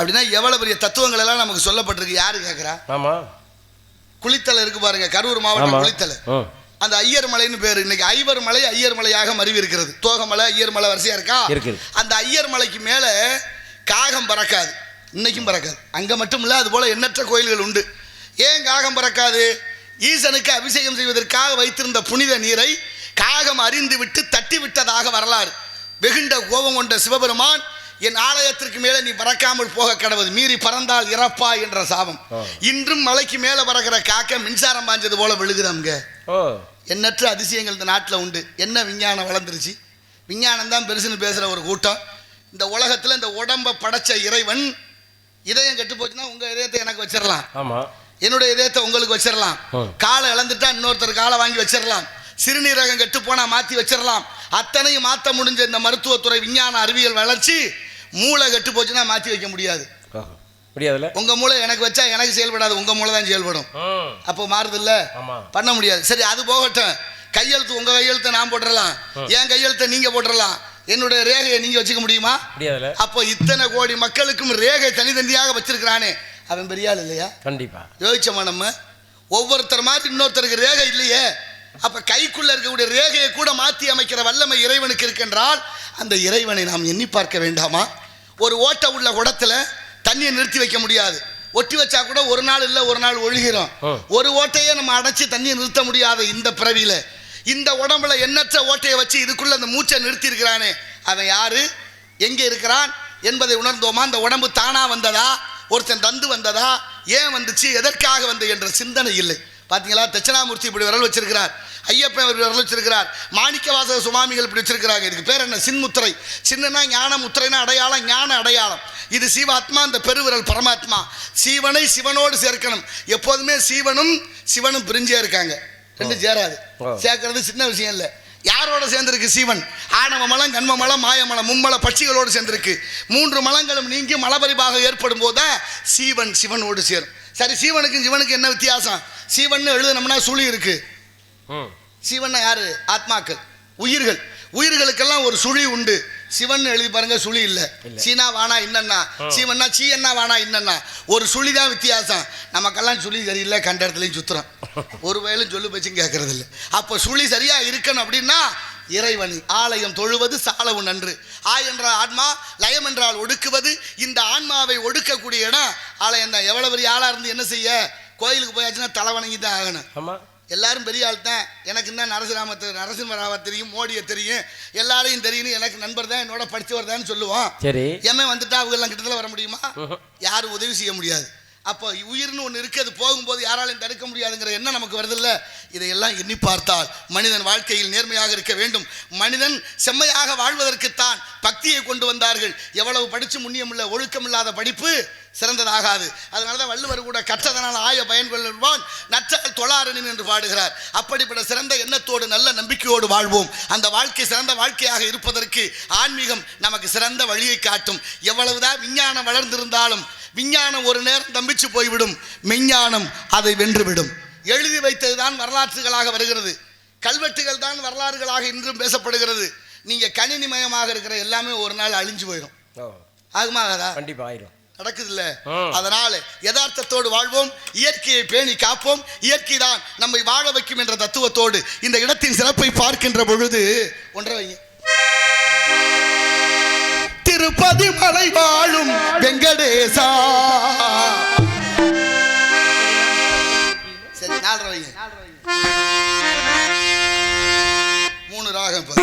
அப்படின்னா எவ்வளவு பெரிய தத்துவங்கள் எல்லாம் நமக்கு சொல்லப்பட்டிருக்கு யாரு கேட்குறா ஆமா. குளித்தலை இருக்கு பாருங்க கரூர் மாவட்டம் குளித்தலை. அந்த ஐயர் மலைன்னு பேர் இன்னைக்கு ஐவர் மலை ஐயர் மலையாக மருவி இருக்கிறது தோகமலை ஐயர் மலை வரிசையா இருக்கா. அந்த ஐயர் மலைக்கு மேல காகம் பறக்காது. இன்னைக்கும் பறக்காது. அங்க மட்டும் இல்ல அது போல எண்ணற்ற கோயில்கள் உண்டு. ஏன் காகம் பறக்காது? ஈசனுக்கு அபிஷேகம் செய்வதற்காக வைத்திருந்த புனித நீரை காகம் அறிந்து விட்டு தட்டி விட்டதாக வரலாறு. வெகுண்ட கோபம் கொண்ட சிவபெருமான் என் ஆலயத்திற்கு மேலே நீ பறக்காமல் போக கடவுது மீறி பறந்தால் இறப்பா என்ற சாபம். இன்றும் மலைக்கு மேலே பறக்கிற காக்க மின்சாரம் பாஞ்சது போல விழுகுது அங்க ஓ எண்ணற்ற அதிசயங்கள் இந்த நாட்டில் உண்டு. என்ன விஞ்ஞானம் வளர்ந்துருச்சு? விஞ்ஞானம் தான் பெருசுன்னு பேசுகிற ஒரு கூட்டம். இந்த உலகத்தில் இந்த உடம்பை படைச்ச இறைவன் இதயம் கெட்டு போச்சுன்னா உங்கள் இதயத்தை எனக்கு வச்சிடலாம். என்னுடைய இதயத்தை உங்களுக்கு வச்சிடலாம். காலை இழந்துட்டா இன்னொருத்தர் காலை வாங்கி வச்சிடலாம். சிறுநீரகம் கெட்டு போனா மாற்றி வச்சிடலாம். அத்தனையும் மாற்ற முடிஞ்ச இந்த மருத்துவத்துறை விஞ்ஞான அறிவியல் வளர்ச்சி மூளை கெட்டு போச்சுன்னா மாற்றி வைக்க முடியாது. முடியாதுல்ல உங்கள் மூளை எனக்கு வச்சா எனக்கு செயல்படாது உங்கள் மூளை தான் செயல்படும். அப்போ மாறுதில்ல? பண்ண முடியாது. சரி அது போகட்டும். கையெழுத்து உங்க கையெழுத்தை நான் போட்டுறலாம். என் கையெழுத்தை நீங்க போட்டுறலாம். என்னுடைய ரேகையை நீங்க வச்சுக்க முடியுமா? முடியாதுல்ல அப்போ இத்தனை கோடி மக்களுக்கும் ரேகை தனித்தனியாக வச்சிருக்கிறானே. அவன் பெரிய ஆள் இல்லையா? கண்டிப்பா. யோசிச்சோமா நம்ம? ஒவ்வொருத்தர் மாதிரி இன்னொருத்தருக்கு ரேகை இல்லையே. அப்ப கைக்குள்ள இருக்கக்கூடிய ரேகையை கூட மாற்றி அமைக்கிற வல்லமை இறைவனுக்கு இருக்கின்றால் அந்த இறைவனை நாம் எண்ணி பார்க்க வேண்டாமா? ஒரு ஓட்டை உள்ள குடத்துல தண்ணியை நிறுத்தி வைக்க முடியாது. ஒட்டி வச்சா கூட ஒரு நாள் இல்லை ஒரு நாள் ஒழுகிறோம். ஒரு ஓட்டையே நம்ம அடைச்சி தண்ணியை நிறுத்த முடியாத இந்த பிறவியில. இந்த உடம்புல எண்ணற்ற ஓட்டையை வச்சு இதுக்குள்ள அந்த மூச்சை நிறுத்தி இருக்கிறானே அவன் யாரு? எங்கே இருக்கிறான்? என்பதை உணர்ந்தோமா? அந்த உடம்பு தானா வந்ததா? ஒருத்தன் தந்து வந்ததா? ஏன் வந்துச்சு? எதற்காக வந்தது என்ற சிந்தனை இல்லை. பாத்தீங்களா? தட்சிணாமூர்த்தி இப்படி விரல் வச்சிருக்கிறார். ஐயப்பன் இப்படி விரல் வச்சிருக்கிறார். மாணிக்கவாசக சுவாமிகள் இப்படி வச்சிருக்கிறாங்க. இதுக்கு பேர் என்ன? சின்முத்திரை. சின்னனா ஞான முத்திரைனா அடையாளம் ஞான அடையாளம். இது சிவாத்மா இந்த பெருவிரல் பரமாத்மா. சீவனை சிவனோடு சேர்க்கணும். எப்போதுமே சீவனும் சிவனும் பிரிஞ்சே இருக்காங்க. ரெண்டு சேராது. சேர்க்கறது சின்ன விஷயம் இல்லை. யாரோட சேர்ந்திருக்கு சீவன்? ஆணவ மலம் கண்ம மலம் மாயமலம் மும்மல பட்சிகளோடு சேர்ந்திருக்கு. மூன்று மலங்களும் நீங்கி மலபரிபாக ஏற்படும் போது சீவன் சிவனோடு சேரும். சரி சீவனுக்கும் சிவனுக்கு என்ன வித்தியாசம்? சீவன் எழுதுனோம்னா சுழி இருக்கு. ம். சிவன்னா யாரு? ஆத்மாக்கள். உயிர்கள். உயிர்களுக்கெல்லாம் ஒரு சுழி உண்டு. சிவன் எழுதி பாருங்க சுழி இல்ல. சீனா வானா இன்னன்னா? சீவன்னா சீ என்ன வானா இன்னன்னா? ஒரு சுழி தான் வித்தியாசம். நமக்கெல்லாம் சுழி சரியில்லை கண்ட இடத்துலையும் சுத்துறோம். ஒரு வயலும் சொல்லு பேச்சும் கேட்கறது இல்லை அப்போ சுழி சரியா இருக்கணும் அப்படின்னா இறைவன். ஆலயம் தொழுவது சாலவு நன்று. ஆ என்றால் ஆன்மா லயம் என்றால் ஒடுக்குவது. இந்த ஆன்மாவை ஒடுக்கக்கூடிய இடம் ஆலயம் தான். எவ்வளவு பெரிய ஆளா இருந்து என்ன செய்ய? கோயிலுக்கு போயாச்சுன்னா தலை வணங்கி தான் ஆகணும். ஆமா. எல்லாரும் பெரிய ஆள் தான். எனக்கு என்ன நரசிராமத்தை நரசிம்மராவை தெரியும் மோடியை தெரியும். எல்லாரையும் தெரியும் எனக்கு நண்பர் தான் என்னோட படித்தவர் தான் சொல்லுவோம் சரி. எம்ஏ வந்துட்டா அவங்க எல்லாம் கிட்டத்தில் வர முடியுமா. யாரும் உதவி செய்ய முடியாது. அப்போ உயிர்னு ஒன்று இருக்குது அது போகும்போது யாராலையும் தடுக்க முடியாதுங்கிற எண்ணம் நமக்கு வருதில்ல. இதையெல்லாம் எண்ணி பார்த்தால் மனிதன் வாழ்க்கையில் நேர்மையாக இருக்க வேண்டும். மனிதன் செம்மையாக வாழ்வதற்குத்தான் பக்தியை கொண்டு வந்தார்கள். எவ்வளவு படித்து முன்னியமில்ல ஒழுக்கமில்லாத படிப்பு சிறந்ததாகாது. அதனால தான் வள்ளுவர் கூட கற்றதனால் ஆய பயன் கொள்வான் நற்றால் தொழாரணின் என்று பாடுகிறார். அப்படிப்பட்ட சிறந்த எண்ணத்தோடு நல்ல நம்பிக்கையோடு வாழ்வோம். அந்த வாழ்க்கை சிறந்த வாழ்க்கையாக இருப்பதற்கு ஆன்மீகம் நமக்கு சிறந்த வழியை காட்டும். எவ்வளவுதான் விஞ்ஞானம் வளர்ந்திருந்தாலும் விஞ்ஞானம் ஒரு நேரம் தம்பிச்சு போய்விடும். மெஞ்ஞானம் அதை வென்றுவிடும். எழுதி வைத்ததுதான் வரலாற்றுகளாக வருகிறது. கல்வெட்டுகள் தான் வரலாறுகளாக இன்றும் பேசப்படுகிறது. நீங்க கணினிமயமாக இருக்கிற எல்லாமே ஒரு நாள் அழிஞ்சு போயிடும் ஆகுமாகாதா? கண்டிப்பா ஆயிரும். நடக்குது இல்ல. அதனால யதார்த்தத்தோடு வாழ்வோம். இயற்கையை பேணி காப்போம். இயற்கை தான் நம்மை வாழ வைக்கும் என்ற தத்துவத்தோடு இந்த இடத்தின் சிறப்பை பார்க்கின்ற பொழுது ஒன்றை வைங்க திருப்பதி மலை வாழும் வெங்கடேசா. சரி மூணு ராகம் இப்ப.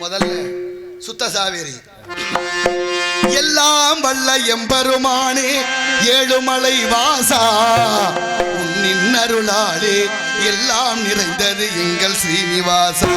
முதல்ல சுத்த சாவேரி. எல்லாம் வல்ல எம்பெருமானே ஏழுமலை வாசா. உன்னின் அருளாலே எல்லாம் நிறைந்தது எங்கள் ஸ்ரீனிவாசா.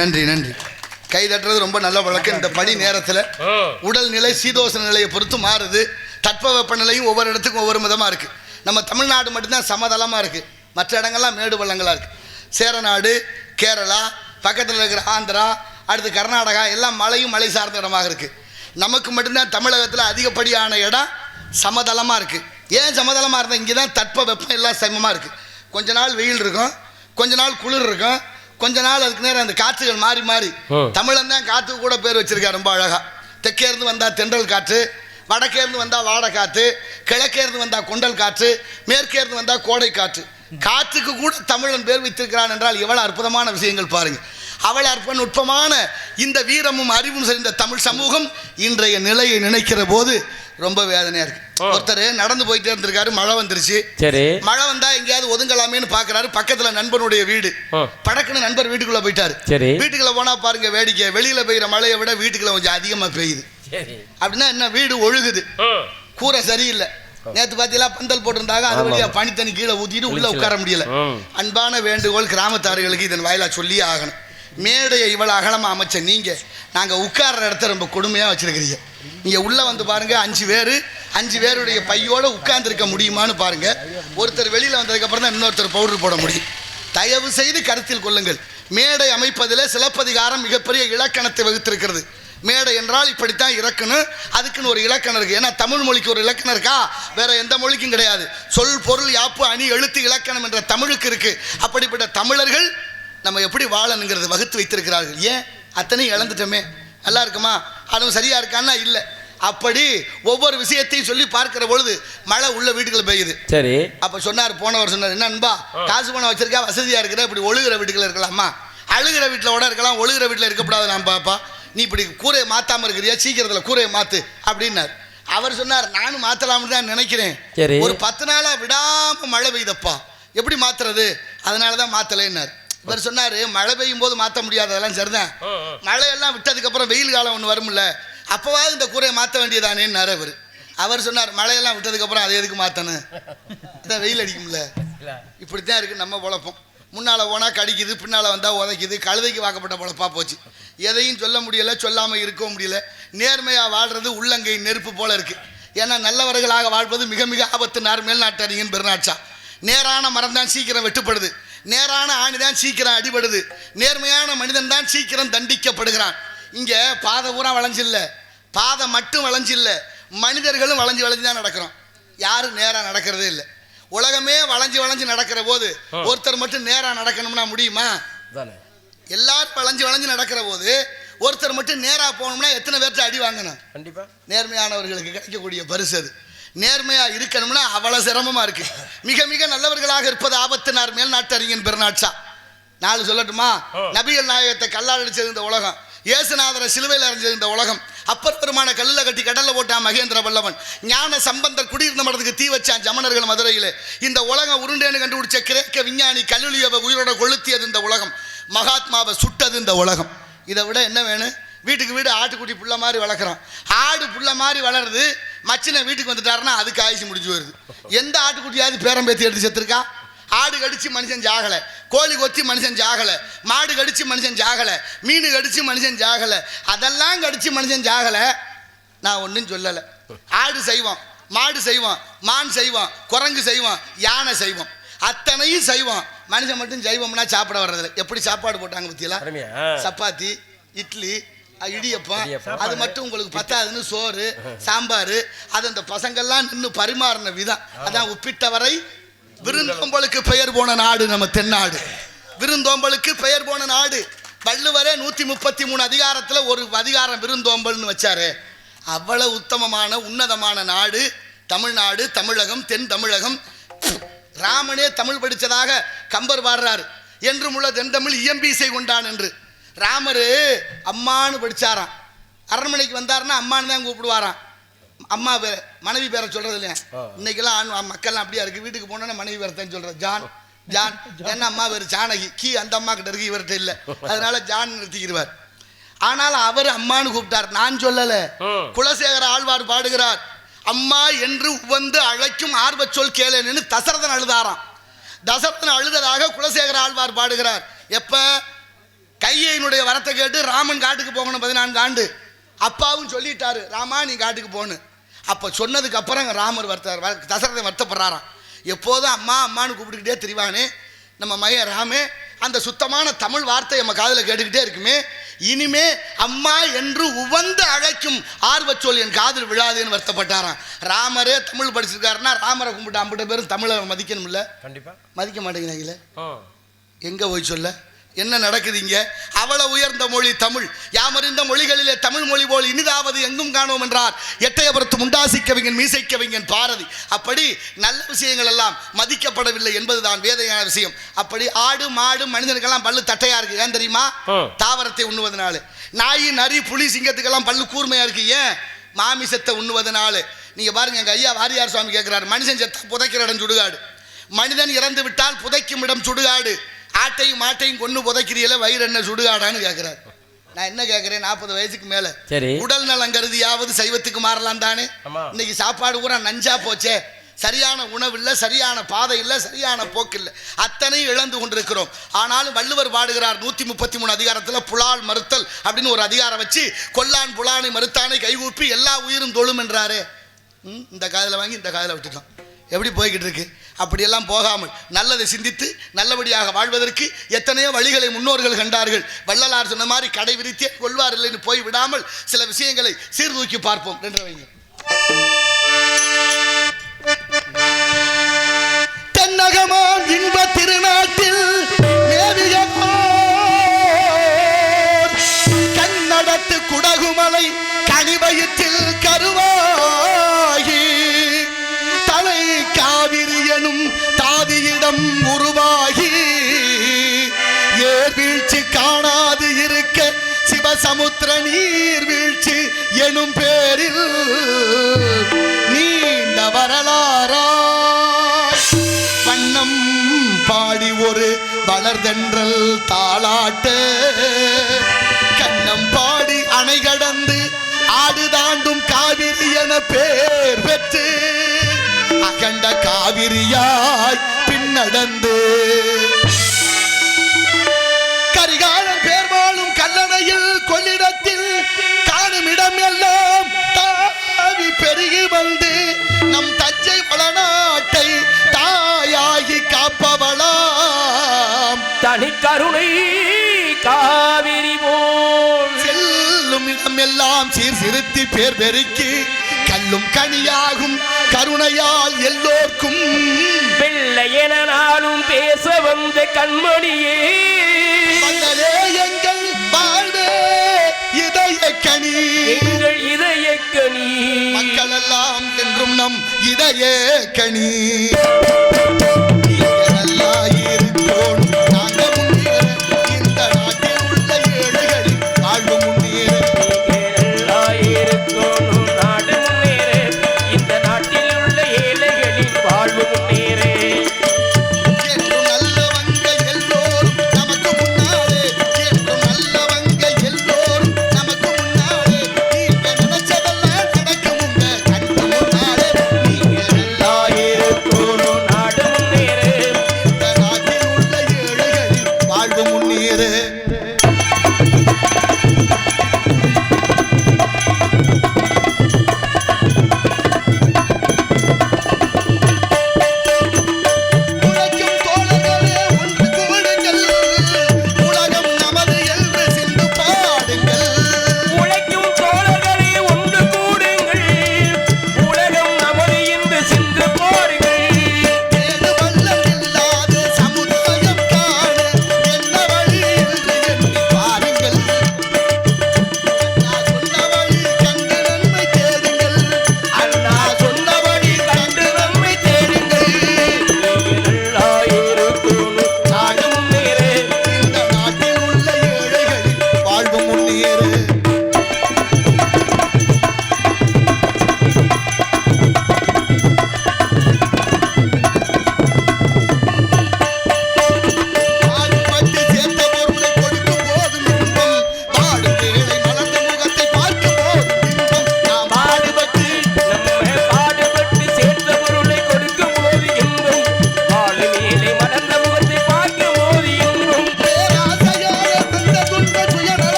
நன்றி நன்றி. கை தட்டுறது ரொம்ப நல்ல வழக்கம். இந்த படி நேரத்தில் ம் உடல் நிலை சீதோசன நிலையை பொறுத்து மாறுது. தட்பவெப்ப நிலையும் ஒவ்வொரு இடத்துக்கும் ஒவ்வொரு விதமாக இருக்குது நம்ம தமிழ்நாடு மட்டும்தான் சமதளமாக இருக்குது மற்ற இடங்கள்லாம் மேடு பள்ளங்களாக இருக்குது சேரநாடு கேரளா பக்கத்தில் இருக்கிற ஆந்திரா அடுத்து கர்நாடகா எல்லாம் மலையும் மலை சார்ந்த இடமாக இருக்குது நமக்கு மட்டும்தான் தமிழகத்தில் அதிகப்படியான இடம் சமதளமாக இருக்குது ஏன் சமதளமாக இருந்தால் இங்கே தான் தட்ப வெப்பம் எல்லாம் சமமாக இருக்குது கொஞ்ச நாள் வெயில் இருக்கும். கொஞ்ச நாள் குளிர் இருக்கும். கொஞ்ச நாள் அதுக்கு நேரம் அந்த காற்றுகள் மாறி மாறி. தமிழன் தான் காற்றுக்கு கூட பேர் வச்சிருக்காரு ரொம்ப அழகா. தெற்கே இருந்து வந்தா தென்றல் காற்று வடக்கே இருந்து வந்தா வாடை காற்று கிழக்கே இருந்து வந்தா கொண்டல் காற்று மேற்கே இருந்து வந்தா கோடை காற்று. காற்றுக்கு கூட தமிழன் பேர் வைத்திருக்கிறான் என்றால் எவ்வளவு அற்புதமான விஷயங்கள் பாருங்க. அவள் அற்ப நுட்பமான இந்த வீரமும் அறிவும் செறிந்த தமிழ் சமூகம் இன்றைய நிலையை நினைக்கிற போது ரொம்ப வேதனையா இருக்கு. ஒருத்தர் நடந்து போயிட்டே இருந்திருக்காரு மழை வந்துருச்சு. சரி. மழை வந்தா எங்கேயாவது ஒதுங்கலாமேன்னு பாக்குறாரு பக்கத்துல நண்பனுடைய வீடு. படக்குன்னு நண்பர் வீட்டுக்குள்ள போயிட்டாரு. சரி. வீட்டுக்குள்ள போனா பாருங்க வேடிக்கை. வெளியில பெய்யுற மழையை விட வீட்டுக்குள்ள கொஞ்சம் அதிகமா பெய்யுது. சரி. அப்படின்னா என்ன வீடு ஒழுகுது. கூரை சரியில்லை. நேத்து பாத்தீங்களா பந்தல் போட்டிருந்தாங்க. அது. வழியா பனி தண்ணி கீழே ஊத்திட்டு உள்ள. உட்கார முடியல. அன்பான வேண்டுகோள் கிராமத்தார்களுக்கு இதன் வாயிலா சொல்லியே ஆகணும். மேடையை இவ்வளோ அகலமாக அமைச்ச நீங்கள் நாங்கள் உட்கார்ற இடத்த ரொம்ப கொடுமையாக வச்சுருக்கிறீங்க. நீங்கள் உள்ளே வந்து பாருங்கள் அஞ்சு பேர் அஞ்சு பேருடைய பையோடு உட்கார்ந்துருக்க முடியுமான்னு பாருங்கள் ஒருத்தர் வெளியில் வந்ததுக்கப்புறம் தான் இன்னொருத்தர் பவுடர் போட முடியும். தயவு செய்து கருத்தில் கொள்ளுங்கள். மேடை அமைப்பதில் சிலப்பதிகாரம் மிகப்பெரிய இலக்கணத்தை வகுத்திருக்கிறது. மேடை என்றால் இப்படித்தான் இறக்கணும். அதுக்குன்னு ஒரு இலக்கணம் இருக்குது ஏன்னா தமிழ் மொழிக்கு ஒரு இலக்கணம் இருக்கா? வேற எந்த மொழிக்கும் கிடையாது. சொல் பொருள் யாப்பு அணி எழுத்து இலக்கணம் என்ற தமிழுக்கு இருக்குது அப்படிப்பட்ட தமிழர்கள் நம்ம எப்படி வாழணுங்கிறது வகுத்து வைத்திருக்கிறார்கள். ஏன்? அத்தனையும் இழந்துட்டோமே. நல்லா இருக்குமா? அதுவும் சரியா இருக்கான்னா இல்லை. அப்படி ஒவ்வொரு விஷயத்தையும் சொல்லி பார்க்கிற பொழுது மழை உள்ள வீட்டுக்குள்ள பெய்யுது. சரி. அப்ப சொன்னார் போனவர் சொன்னார் என்ன அன்பா காசு பணம் வச்சிருக்கா வசதியா இருக்கிற? இப்படி ஒழுகிற வீட்டுக்குள்ள இருக்கலாமா? அழுகிற வீட்டில் கூட இருக்கலாம் ஒழுகிற வீட்டில் இருக்கக்கூடாது நான் பாப்பா. நீ இப்படி கூரையை மாத்தாம இருக்கிறியா? சீக்கிரத்தில் கூரையை மாத்து. அப்படின்னார். அவர் சொன்னார் நானும் மாத்தலாம்னு தான் நினைக்கிறேன். சரி. ஒரு பத்து நாளா விடாம மழை பெய்யுதப்பா. எப்படி மாத்துறது? அதனால தான் மாத்தலைன்னார். இவர் சொன்னாரு மழை பெய்யும் போது மாத்த முடியாது அதெல்லாம் சரிதான். மழையெல்லாம் விட்டதுக்கு அப்புறம் வெயில் காலம் ஒன்று வரும்ல அப்பவாவது இந்த கூரையை மாற்ற வேண்டியதானேன்னு அவர். அவர் சொன்னார் மழையெல்லாம் விட்டதுக்கு அப்புறம் அதை எதுக்கு மாற்றணும் அதான் வெயில் அடிக்கும்ல. இப்படித்தான் இருக்கு நம்ம பொழப்போம். முன்னால் போனால் கடிக்குது பின்னால் வந்தால் உதைக்குது கழுதைக்கு வாக்கப்பட்ட பொழப்பா போச்சு. எதையும் சொல்ல முடியல சொல்லாமல் இருக்கவும் முடியல. நேர்மையாக வாழ்றது உள்ளங்கை நெருப்பு போல இருக்கு. ஏன்னா நல்லவர்களாக வாழ்வது மிக மிக ஆபத்து நார் மேல்நாட்டறிஞன் பெருநாட்சா. நேரான மரம் தான் சீக்கிரம் வெட்டுப்படுது. நேரான ஆணி தான் சீக்கிரம் அடிபடுது. நேர்மையான மனிதன் தான் சீக்கிரம் தண்டிக்கப்படுகிறான். இங்கே பாதை பூரா வளைஞ்சில்ல. பாதை மட்டும் வளைஞ்சில்ல. மனிதர்களும் வளைஞ்சு வளைஞ்சு தான் நடக்கிறோம். யாரும் நேராக நடக்கிறதே இல்லை. உலகமே வளைஞ்சு வளைஞ்சு நடக்கிற போது ஒருத்தர் மட்டும் நேராக நடக்கணும்னா முடியுமா? எல்லாரும் வளைஞ்சு வளைஞ்சு நடக்கிற போது ஒருத்தர் மட்டும் நேராக போகணும்னா எத்தனை பேர்ட்ட அடி வாங்கணும்? கண்டிப்பா. நேர்மையானவர்களுக்கு கிடைக்கக்கூடிய பரிசு அது. நேர்மையா இருக்கணும்னா அவ்வளவு சிரமமா இருக்கு. மிக மிக நல்லவர்களாக இருப்பது ஆபத்தினார் மேல் நாட்டறிஞன் பெருநாட்சா. நாலு சொல்லட்டுமா. நபிகள் நாயகத்தை கல்லால் அடிச்சது இந்த உலகம். இயேசுநாதரை சிலுவையில் அரைஞ்சது இந்த உலகம். அப்பர் பெருமான கல்லில் கட்டி கடல்ல போட்டான் மகேந்திர வல்லவன். ஞான சம்பந்தர் குடியிருந்த மடத்துக்கு தீ வச்சான் ஜமனர்கள் மதுரையில். இந்த உலகம் உருண்டேன்னு கண்டுபிடிச்ச கிரேக்க விஞ்ஞானி கல்லுலியவை உயிரோட கொளுத்தியது இந்த உலகம். மகாத்மாவை சுட்டது இந்த உலகம். இதை விட என்ன வேணும்? வீட்டுக்கு வீடு ஆட்டுக்குட்டி புள்ள மாதிரி வளர்க்குறோம் ஆடு புள்ள மாதிரி வளருது. மச்சினை வீட்டுக்கு வந்துட்டாருன்னா அதுக்கு ஆயுசு முடிஞ்சு வருது எந்த ஆட்டுக்குட்டியாவது பேரம் பேத்தி எடுத்து செத்துருக்கா? ஆடு கடிச்சு மனுஷன் ஜாகலை. கோழி கொத்தி மனுஷன் ஜாகலை. மாடு கடிச்சு மனுஷன் ஜாகலை. மீன் கடிச்சு மனுஷன் ஜாகலை. அதெல்லாம் கடிச்சு மனுஷன் ஜாகலை. நான் ஒன்றும் சொல்லலை. ஆடு செய்வோம் மாடு செய்வோம் மான் செய்வோம் குரங்கு செய்வோம் யானை செய்வோம் அத்தனையும் செய்வோம் மனுஷன் மட்டும் செய்வோம்னா சாப்பிட வர்றதில்ல. எப்படி சாப்பாடு போட்டாங்க பத்தியெல்லாம்? சப்பாத்தி இட்லி இடியப்பம். அது மட்டும் உங்களுக்கு பத்தாதுன்னு சோறு சாம்பார் அது அந்த பசங்கள்லாம் நின்று பரிமாறின விதம். அதான் உப்பிட்டவரை விருந்தோம்பலுக்கு பெயர் போன நாடு நம்ம தென்னாடு. விருந்தோம்பலுக்கு பெயர் போன நாடு. வள்ளுவரே நூற்றி முப்பத்தி மூணு அதிகாரத்தில் ஒரு அதிகாரம் விருந்தோம்பல்னு வச்சாரு. அவ்வளவு உத்தமமான உன்னதமான நாடு. தமிழ்நாடு தமிழகம் தென் தமிழகம். ராமனே தமிழ் படித்ததாக கம்பர் பாடுறார். என்றும் உள்ள தென்தமிழ் இயம்பீசை கொண்டான் என்று. ராமர் அம்மான்னு படிச்சாராம். அரண்மனைக்கு வந்தாருன்னா அம்மான்னு தான் கூப்பிடுவாராம். அம்மா பேர் மனைவி பேரை சொல்றது இல்லையா. இன்னைக்கெல்லாம் ஆண் மக்கள்லாம் அப்படியா இருக்கு? வீட்டுக்கு போனோன்னா மனைவி பேரை தான் ஜான் ஜான். என்ன அம்மா பேர் ஜானகி. கீ அந்த அம்மா கிட்ட இருக்கு இவர்கிட்ட இல்லை. அதனால ஜான் நிறுத்திக்கிடுவார் ஆனாலும் அவர் அம்மான்னு கூப்பிட்டார். நான் சொல்லல. குலசேகர ஆழ்வார் பாடுகிறார். அம்மா என்று உவந்து அழைக்கும் ஆர்வச் சொல் கேளேன்னு தசரதன் அழுதாராம். தசரதன் அழுததாக குலசேகர ஆழ்வார் பாடுகிறார். எப்ப? கையினுடைய வரத்தை கேட்டு ராமன் காட்டுக்கு போகணும் பதினான்கு ஆண்டு. அப்பாவும் சொல்லிட்டாரு ராமா நீ காட்டுக்கு போன்னு. அப்போ சொன்னதுக்கு அப்புறம் ராமர் வருத்தார். வ- தசரதன் வருத்தப்படுறாராம். எப்போதும் அம்மா அம்மான்னு கூப்பிட்டுக்கிட்டே திரிவானே. நம்ம மைய ராமே அந்த சுத்தமான தமிழ் வார்த்தை நம்ம காதில் கேட்டுக்கிட்டே இருக்குமே. இனிமே அம்மா என்று உவந்து அழைக்கும் ஆர்வச்சொல் என் காதில் விழாதேன்னு வருத்தப்பட்டாராம். ராமரே தமிழ் படிச்சிருக்காருன்னா ராமரை கும்பிட்டு அம்பிட்ட பேரும் தமிழை மதிக்கணும்ல? கண்டிப்பா. மதிக்க மாட்டேங்கிறாங்களே? எங்க போய் சொல்ல? என்ன நடக்குது இங்க அவள உயர்ந்த மொழி தமிழ். யாமறிந்த மொழிகளிலே தமிழ் மொழி போல் இனிதாவது எங்கும் காணோம் என்றார். எட்டயபுரத்து முண்டாசிக்கவிங்கன் மீசைக்கவிங்கன் பாரதி. அப்படி நல்ல விஷயங்கள் எல்லாம் மதிக்கப்படவில்லை என்பதுதான் வேதையான விஷயம். அப்படி ஆடு மாடு மனிதனுக்கெல்லாம் பல்லு தட்டையா இருக்கு. ஏன் தெரியுமா. தாவரத்தை உண்ணுவதனால. நாய் நரி புலி சிங்கத்துக்கெல்லாம் பல்லு கூர்மையா இருக்கு. ஏன்? மாமிசத்தை உண்ணுவதனால. நீங்க பாருங்க எங்க ஐயா வாரியார் சுவாமி கேட்கிறாரு மனுஷன் செத்தா புதைக்கிற இடம் சுடுகாடு. மனிதன் இறந்து விட்டால் புதைக்கும் இடம் சுடுகாடு. ஆட்டையும் மாட்டையும் கொண்டு புதைக்கிறீல வயிறு என்ன சுடுகாடான்னு கேட்கிறார் நான் என்ன கேட்கிறேன் நாற்பது வயசுக்கு மேல. சரி. உடல் நலம் கருதியாவது சைவத்துக்கு மாறலாம் தானே. இன்னைக்கு சாப்பாடு பூரா நஞ்சா போச்சே. சரியான உணவு இல்லை சரியான பாதை இல்லை சரியான போக்கு இல்லை. அத்தனையும் இழந்து கொண்டிருக்கிறோம். ஆனாலும் வள்ளுவர் பாடுகிறார் நூற்றி முப்பத்தி மூணு அதிகாரத்தில் புலால் மறுத்தல் அப்படின்னு ஒரு அதிகாரம் வச்சு கொல்லான் புலானை மறுத்தானை கைகூப்பி எல்லா உயிரும் தொழும் என்றாரே. இந்த காதில் வாங்கி இந்த காதில் விட்டுட்டோம் எப்படி போய்கிட்டு இருக்கு? அப்படியெல்லாம் போகாமல் நல்லதை சிந்தித்து நல்லபடியாக வாழ்வதற்கு எத்தனையோ வழிகளை முன்னோர்கள் கண்டார்கள். வள்ளலார் சொன்ன மாதிரி கடை விரித்தே கொள்வார் இல்லைன்னு போய் விடாமல் சில விஷயங்களை சீர்தூக்கி பார்ப்போம். ரெண்டு வைங்க. தென்னகமாம் இன்ப சமுத்திர நீர் வீழ்ச்சி எனும் பேரில் நீண்ட வரலாறா. வண்ணம் பாடி ஒரு வளர்தென்றல் தாளாட்டு. கண்ணம் பாடி அணை கடந்து ஆடு தாண்டும் காவிரி என பேர் பெற்று அகண்ட காவிரியாய் பின்னடந்து எல்லாம் சீர்திருத்தி பேர் பெருக்கி கல்லும் கனியாகும் கருணையால் எல்லோர்க்கும். வெள்ளை என நாளும் பேச வந்த கண்மணியே. எங்கள் வாழ்வே இதய கனி. எங்கள் இதய கனி. மக்கள் எல்லாம் என்றும் நம் இதய கனி.